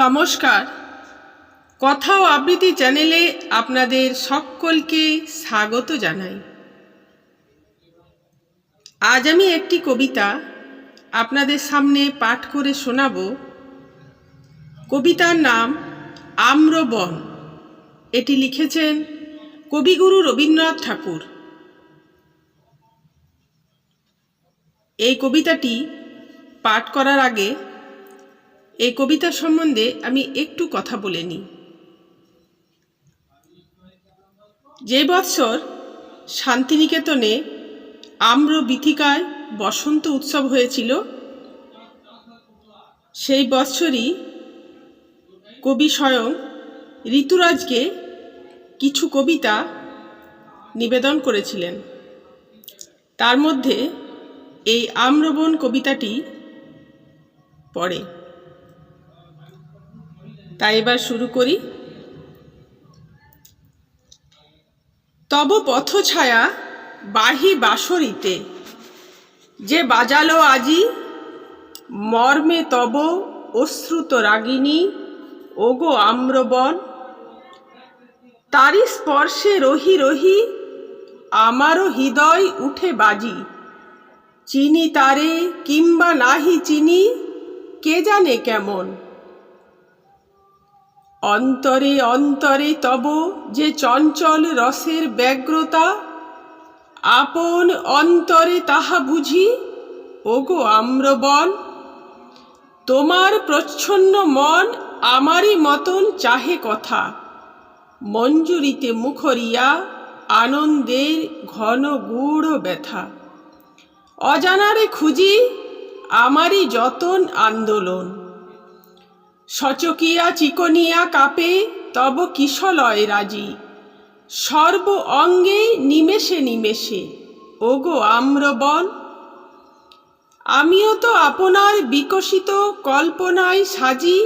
নমস্কার। কথা ও আবৃত্তি চ্যানেলে আপনাদের সকলকে স্বাগত জানাই। আজ আমি একটি কবিতা আপনাদের সামনে পাঠ করে শোনাব। কবিতার নাম আম্রবন। এটি লিখেছেন কবিগুরু রবীন্দ্রনাথ ঠাকুর। এই কবিতাটি পাঠ করার আগে এই কবিতা সম্বন্ধে আমি একটু কথা বলে নিই। যে বৎসর শান্তিনিকেতনে আম্র বিথিকায় বসন্ত উৎসব হয়েছিল, সেই বৎসরই কবি স্বয়ং ঋতুরাজকে কিছু কবিতা নিবেদন করেছিলেন। তার মধ্যে এই আম্রবন কবিতাটি পড়ে। তাই এবার শুরু করি। তব পথছায়া বাহি বাসরিতে, যে বাজালো আজি, মর্মে তব অশ্রুত রাগিনী ওগো আম্রবন তারি স্পর্শে রহি রহি আমারও হৃদয় উঠে বাজি। চিনি তারে কিংবা নাহি চিনি, কে জানে কেমন? অন্তরে অন্তরে তব যে চঞ্চল রসের ব্যগ্রতা, আপন অন্তরে তাহা বুঝি, ওগো আম্রবন, তোমার প্রচ্ছন্ন মন আমারই মতন চাহে কথা। মঞ্জুরিতে মুখরিয়া, আনন্দের ঘন গূঢ় ব্যথা। অজানারে খুঁজি আমারই যতন আন্দোলন। সচকিয়া চিকনিয়া কাপে, তব কিশলয় রাজি। সর্ব অঙ্গে নিমেষে নিমেষে, ওগো আম্রবন। আমিও তো আপনার বিকশিত কল্পনায় সাজি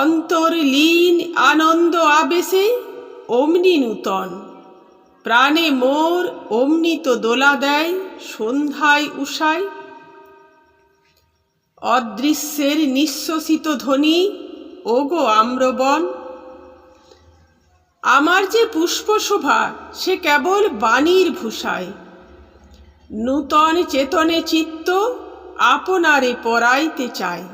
অন্তর্লীন আনন্দ আবেশে অমনি নূতন। প্রাণে মোর অমনি তো দোলা দেয় সন্ধ্যায় উষায়। অদৃশ্যের নিঃশ্বসিত ধ্বনি, ওগো আম্রবন। আমার যে পুষ্পশোভা, সে কেবল বাণীর ভূষায়। নূতন চেতনে চিত্ত আপনারে পরাইতে চায়।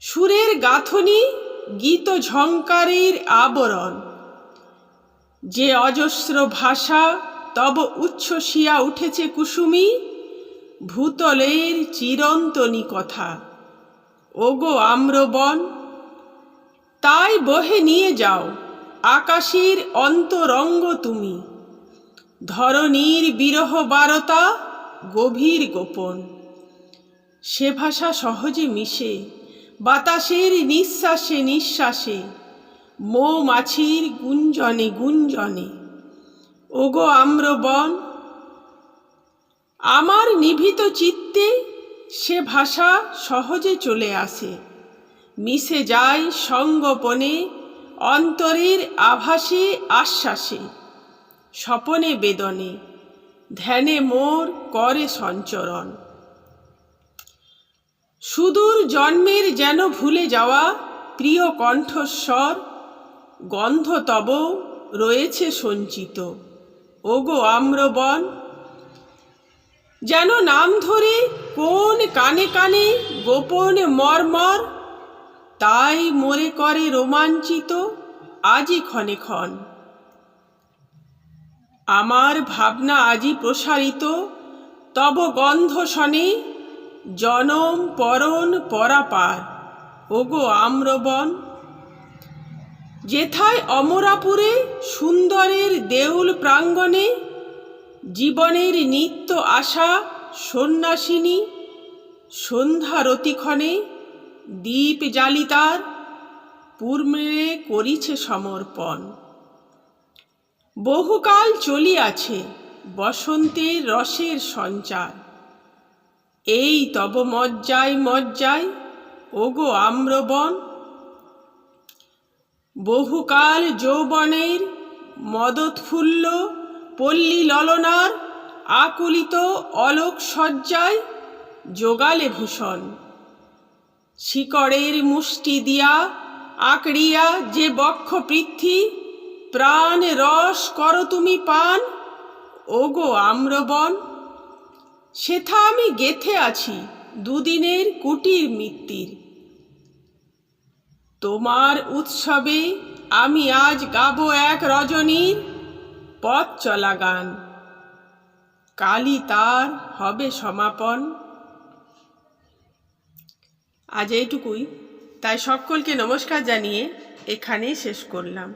সুরের গাঁথনি গীত ঝঙ্কারের আবরণ। যে অজস্র ভাষা তব উচ্ছ্বসিয়া উঠেছে কুসুমী ভূতলের চিরন্তনী কথা। ওগো আম্রবন, তাই বহে নিয়ে যাও, আকাশের অন্তরঙ্গ তুমি। ধরণীর বিরহ বারতা গভীর গোপন। সে ভাষা সহজে মিশে, বাতাসের নিঃশ্বাসে নিঃশ্বাসে, মৌমাছির গুঞ্জনে গুঞ্জনে। ওগো আম্রবন আমার নিভৃত চিত্তে সে ভাষা সহজে চলে আসে। মিশে যায় সঙ্গোপনে, অন্তরের আভাসে, আশ্বাসে, স্বপনে, বেদনে। ধ্যানে মোর করে সঞ্চরণ। সুদূর জন্মের যেন ভুলে যাওয়া প্রিয় কণ্ঠস্বর গন্ধ তব রয়েছে সঞ্চিত। ওগো আম্রবন যেন নাম ধরে কোন কানে কানে গোপন মর্মর। তাই মোরে করে রোমাঞ্চিত আজি ক্ষণে ক্ষণ। আমার ভাবনা আজি প্রসারিত, তব গন্ধ শনে জনম পরণ পরাপার। ওগো আম্রবন, যেথায় অমরাপুরে সুন্দরের দেউল প্রাঙ্গণে জীবনের নিত্য আশা সন্ন্যাসিনী সন্ধ্যা রতিক্ষণে দ্বীপ জালিতার পূর্বে করিছে সমর্পণ। বহুকাল চলিয়াছে বসন্তের রসের সঞ্চার। এই তব মজ্জায় মজ্জায়, ওগো আম্রবন। বহুকাল যৌবনের মদতফুল্ল পল্লী ললনার আকুলিত অলোক সজ্জায় যোগালে ভূষণ। শিকড়ের মুষ্টি দিয়া আঁকড়িয়া যে বক্ষ পৃথ্বী, প্রাণ রস কর তুমি পান, ওগো আম্রবন। সেথা আমি গেথে আছি দুদিনের কুটির মিত্তির। তোমার উৎসবে আমি আজ গাবো এক রজনীর পথ চলা গান। কালি তার হবে সমাপন। আজ এইটুকুই। তাই সকলকে নমস্কার জানিয়ে এখানেই শেষ করলাম।